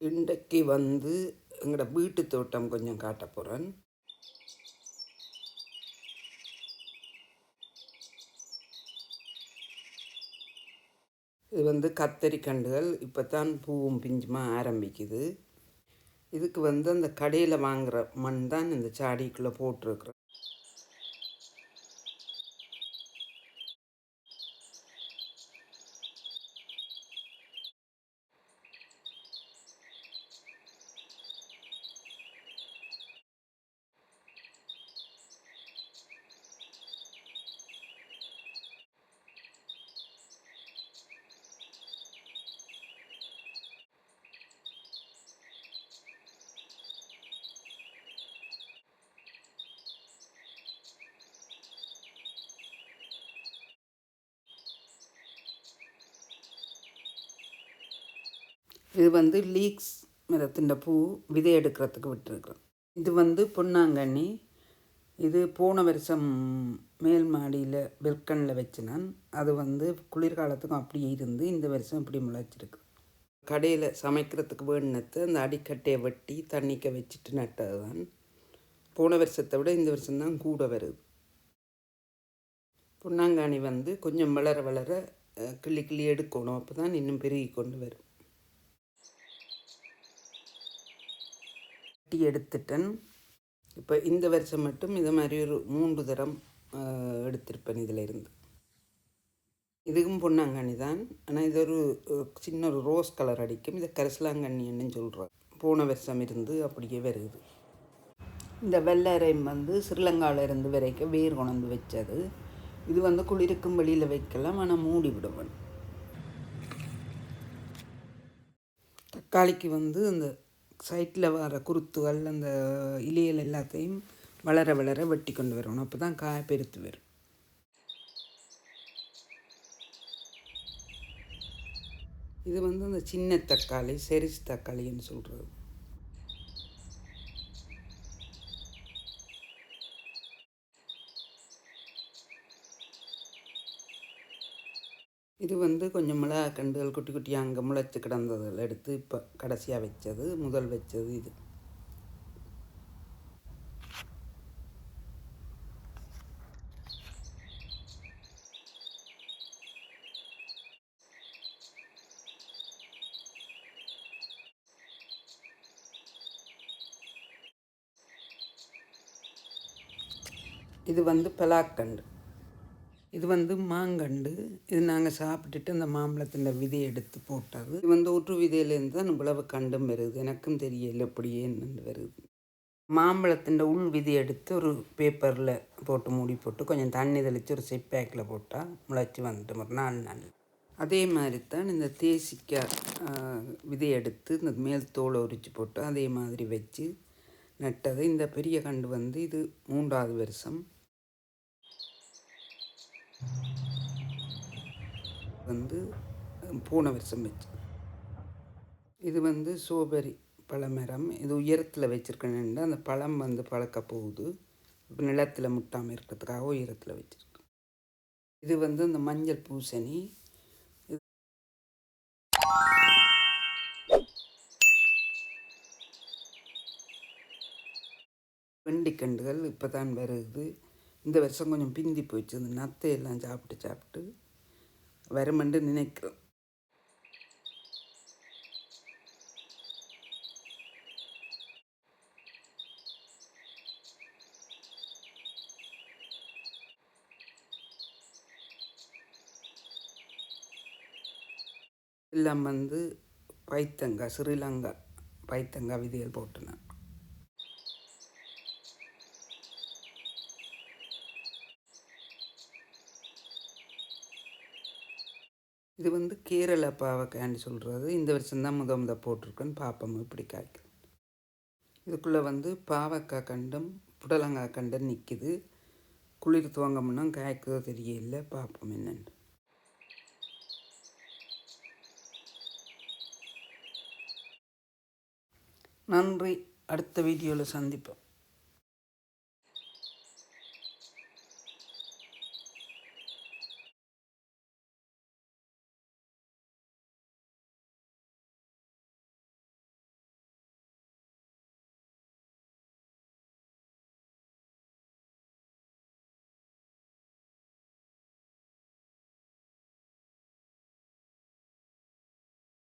இன்றைக்கு வந்து எங்களோட வீட்டு தோட்டம் கொஞ்சம் காட்ட போகிறேன் இது வந்து கத்தரிக்கண்டுகள் இப்போ தான் பூவும் பிஞ்சுமா ஆரம்பிக்குது. இதுக்கு வந்து அந்த கடையில் வாங்குகிற மண் தான் இந்த சாடிக்குள்ளே போட்டிருக்குறேன் இது வந்து லீக்ஸ் மரத்தின் பூ விதை எடுக்கிறதுக்கு விட்டுருக்குறோம் இது வந்து பொன்னாங்கண்ணி. இது போன வருஷம் மேல் மாடியில் பெல்கனில் வச்சினான். அது வந்து குளிர்காலத்துக்கும் அப்படியே இருந்து இந்த வருஷம் இப்படி முளைச்சிருக்கு. கடையில் சமைக்கிறதுக்கு வேணுனத்து அந்த அடிக்கட்டையை வெட்டி தண்ணிக்க வச்சுட்டு நட்டது தான் போன வருஷத்தை விட இந்த வருஷம்தான் கூட வருது. பொன்னாங்காணி வந்து கொஞ்சம் வளர வளர கிள்ளி கிள்ளி எடுக்கணும். அப்போ தான் இன்னும் பெருகி கொண்டு வரும். வெட்டி எடுத்துட்டேன். இப்போ இந்த வருஷம் மட்டும் இது மாதிரி ஒரு மூன்று தரம் எடுத்திருப்பேன் இதில் இருந்து இதுக்கும் பொன்னாங்கண்ணி தான். ஆனால் இது ஒரு சின்ன ஒரு ரோஸ் கலர் அடிக்கும். இதை கரிசலாங்கண்ணின்னு சொல்கிறோம் போன வருஷம் இருந்து அப்படியே வருது. இந்த வெள்ளரையும் வந்து ஸ்ரீலங்காவில் இருந்து வரைக்கும் வேர் கொண்டு வச்சது. இது வந்து குளிருக்கும் வெளியில் வைக்கலாம். ஆனால் மூடி விடுவேன். தக்காளிக்கு வந்து அந்த சைட்டில் வர குருத்துகள் அந்த இலைகள் எல்லாத்தையும் வளர வளர வெட்டி கொண்டு வரணும். அப்போ தான் காய பெருத்து வரும். இது வந்து அந்த சின்ன தக்காளி செரிசு தக்காளின்னு சொல்கிறது இது வந்து கொஞ்சம் மிளகா கண்டுகள் குட்டி குட்டியாக அங்கே முளைச்சி கிடந்ததில் எடுத்து இப்போ கடைசியாக வச்சது முதல் வச்சது இது. இது வந்து பலாக்கண்டு இது வந்து மாங்கண்டு. இது நாங்கள் சாப்பிட்டுட்டு அந்த மாம்பழத்தின் விதையை எடுத்து போட்டது. இது வந்து ஒற்று விதையிலேருந்து தான் இவ்வளவு கண்டும் வருது. எனக்கும் தெரியல அப்படியே என்னென்னு வருது. மாம்பழத்தின் உள் விதை எடுத்து ஒரு பேப்பரில் போட்டு மூடி போட்டு கொஞ்சம் தண்ணி தெளித்து ஒரு சிப்பேக்கில் போட்டால் முளைச்சி வந்துட்டு ஒரு நாலு நாள். அதே மாதிரி தான் இந்த தேசிக்காய் விதை எடுத்து இந்த மேல் தோலை உரித்து போட்டு அதே மாதிரி வச்சு நட்டது. இந்த பெரிய கண்டு வந்து இது மூன்றாவது வருஷம். வந்து பூனை வருஷம் வச்சு. இது வந்து சோபரி பழமரம் இது உயரத்தில் வச்சுருக்கேன்னு அந்த பழம் வந்து பழக்க போகுது. இப்போ நிலத்தில் முட்டாமல் இருக்கிறதுக்காக உயரத்தில் வச்சுருக்கு இது வந்து இந்த மஞ்சள் பூசணி. வெண்டிக்கண்டுகள் இப்போ தான் வருது. இந்த வருஷம் கொஞ்சம் பிந்தி போயிடுச்சு. இந்த நத்தையெல்லாம் சாப்பிட்டு சாப்பிட்டு வருமென்று நினைக்கிறோம் எல்லாம் வந்து பைத்தங்காய் ஸ்ரீலங்கா பைத்தங்காய் விதிகள் போட்டுனேன் இது வந்து கேரள பாவக்காய்ன்னு சொல்கிறது இந்த வருஷம் தான் முத முத போட்டிருக்கேன்னு பார்ப்போம் இப்படி காய்க்குது? இதுக்குள்ளே வந்து பாவக்காய் கண்டும் புடலங்காய் கண்டும் நிற்கிது குளிர் துவங்கம்னா காய்க்குதோ தெரியல பார்ப்போம் என்னென்னு. நன்றி. அடுத்த வீடியோவில் சந்திப்போம்.